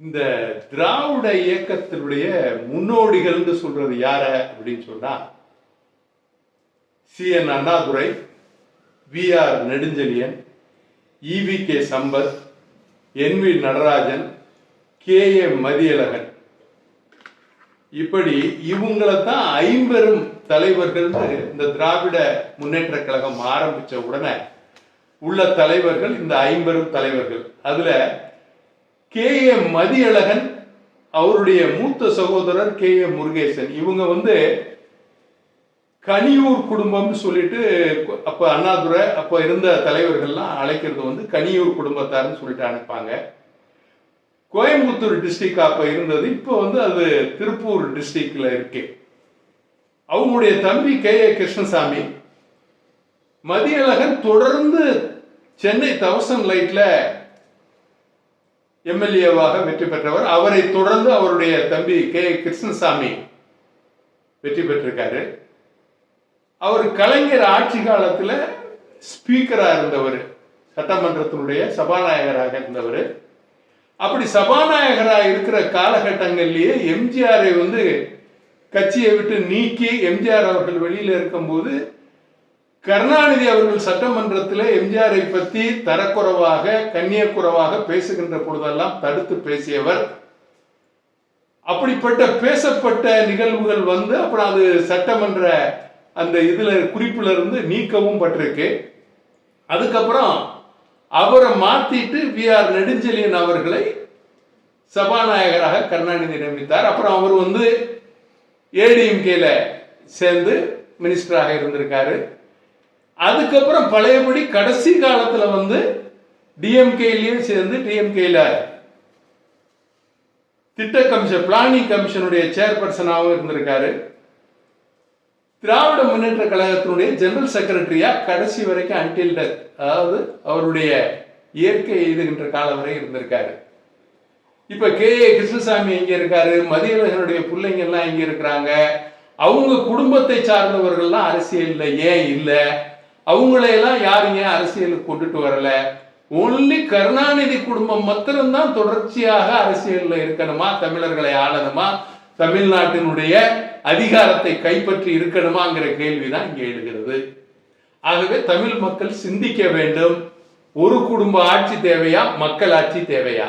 இந்த திராவிட இயக்கத்தினுடைய முன்னோடிகள்னு சொல்றது யார அப்படின்னு சொன்னா C N Annadurai V R Nedunchezhiyan E V K Sampath N V Natarajan K A Mathiyazhagan. இப்படி இவங்களை தான் ஐம்பெரும் தலைவர்கள் இந்த திராவிட முன்னேற்ற கழகம் ஆரம்பிச்ச உடனே உள்ள தலைவர்கள் இந்த ஐம்பெரும் தலைவர்கள். அதுல கே ஏ மதியழகன் அவருடைய மூத்த சகோதரர் கே ஏ முருகேசன். இவங்க வந்து கனியூர் குடும்பம்னு சொல்லிட்டு அப்ப அண்ணாதுரை அப்ப இருந்த தலைவர்கள்லாம் அழைக்கிறது வந்து கனியூர் குடும்பத்தார்னு சொல்லிட்டு அனுப்பாங்க. கோயம்புத்தூர் டிஸ்ட்ரிக்ட் அப்ப இருந்தது இப்போ வந்து அது திருப்பூர் டிஸ்ட்ரிக்ட்ல இருக்கு. அவங்களுடைய தம்பி கே ஏ கிருஷ்ணசாமி மதியழகன் தொடர்ந்து சென்னை தவசன் லைட்ல எம்எல்ஏவாக வெற்றி பெற்றவர். அவரை தொடர்ந்து அவருடைய தம்பி கே. கிருஷ்ணசாமி வெற்றி பெற்றிருக்காரு. அவர் கலைஞர் ஆட்சி காலத்தில் ஸ்பீக்கராக இருந்தவர். சட்டமன்றத்தினுடைய சபாநாயகராக இருந்தவர். அப்படி சபாநாயகராக இருக்கிற காலகட்டங்கள்லேயே எம்ஜிஆரை வந்து கட்சியை விட்டு நீக்கி எம்ஜிஆர் அவர்கள் வெளியில் இருக்கும்போது கருணாநிதி அவர்கள் சட்டமன்றத்தில் எம்ஜிஆரை பற்றி தரக்குறைவாக கண்ணியக்குறைவாக பேசுகின்ற பொழுதெல்லாம் தடுத்து பேசியவர். அப்படிப்பட்ட பேசப்பட்ட நிகழ்வுகள் வந்து அப்புறம் அது சட்டமன்ற அந்த இதில் குறிப்பில் இருந்து நீக்கவும் பட்டிருக்கு. அதுக்கப்புறம் அவரை மாற்றிட்டு வி ஆர் நெடுஞ்செழியன் அவர்களை சபாநாயகராக கருணாநிதி நியமித்தார். அப்புறம் அவர் வந்து ஏடிஎம்கேல சேர்ந்து மினிஸ்டராக இருந்திருக்காரு. அதுக்கப்புறம் பழையபடி கடைசி காலத்துல வந்து டிஎம்கேலையும் சேர்ந்து டிஎம்கேல திட்ட கமிஷன் பிளானிங் கமிஷனுடைய சேர்பர்சனாகவும் இருந்திருக்காரு. திராவிட முன்னேற்ற கழகத்தினுடைய ஜெனரல் செக்ரட்டரியா கடைசி வரைக்கும் அன்டில் டெத் அதாவது அவருடைய இயற்கை எழுதுகின்ற காலம் வரை இருந்திருக்காரு. இப்ப கே. ஏ. கிருஷ்ணசாமி இங்க இருக்காரு? மதியழகனுடைய பிள்ளைங்க எல்லாம் இங்க இருக்கிறாங்க? அவங்க குடும்பத்தை சார்ந்தவர்கள்லாம் அரசியல்ல ஏன் இல்லை? அவங்களையெல்லாம் யாரும் ஏன் அரசியலுக்கு கொண்டுட்டு வரல? ஒன்லி கருணாநிதி குடும்பம் மாத்திரம்தான் தொடர்ச்சியாக அரசியலில் இருக்கணுமா? தமிழர்களை ஆளணுமா? தமிழ்நாட்டினுடைய அதிகாரத்தை கைப்பற்றி இருக்கணுமாங்கிற கேள்விதான் இங்கே எழுகிறது. ஆகவே தமிழ் மக்கள் சிந்திக்க வேண்டும். ஒரு குடும்ப ஆட்சி தேவையா? மக்கள் ஆட்சி தேவையா?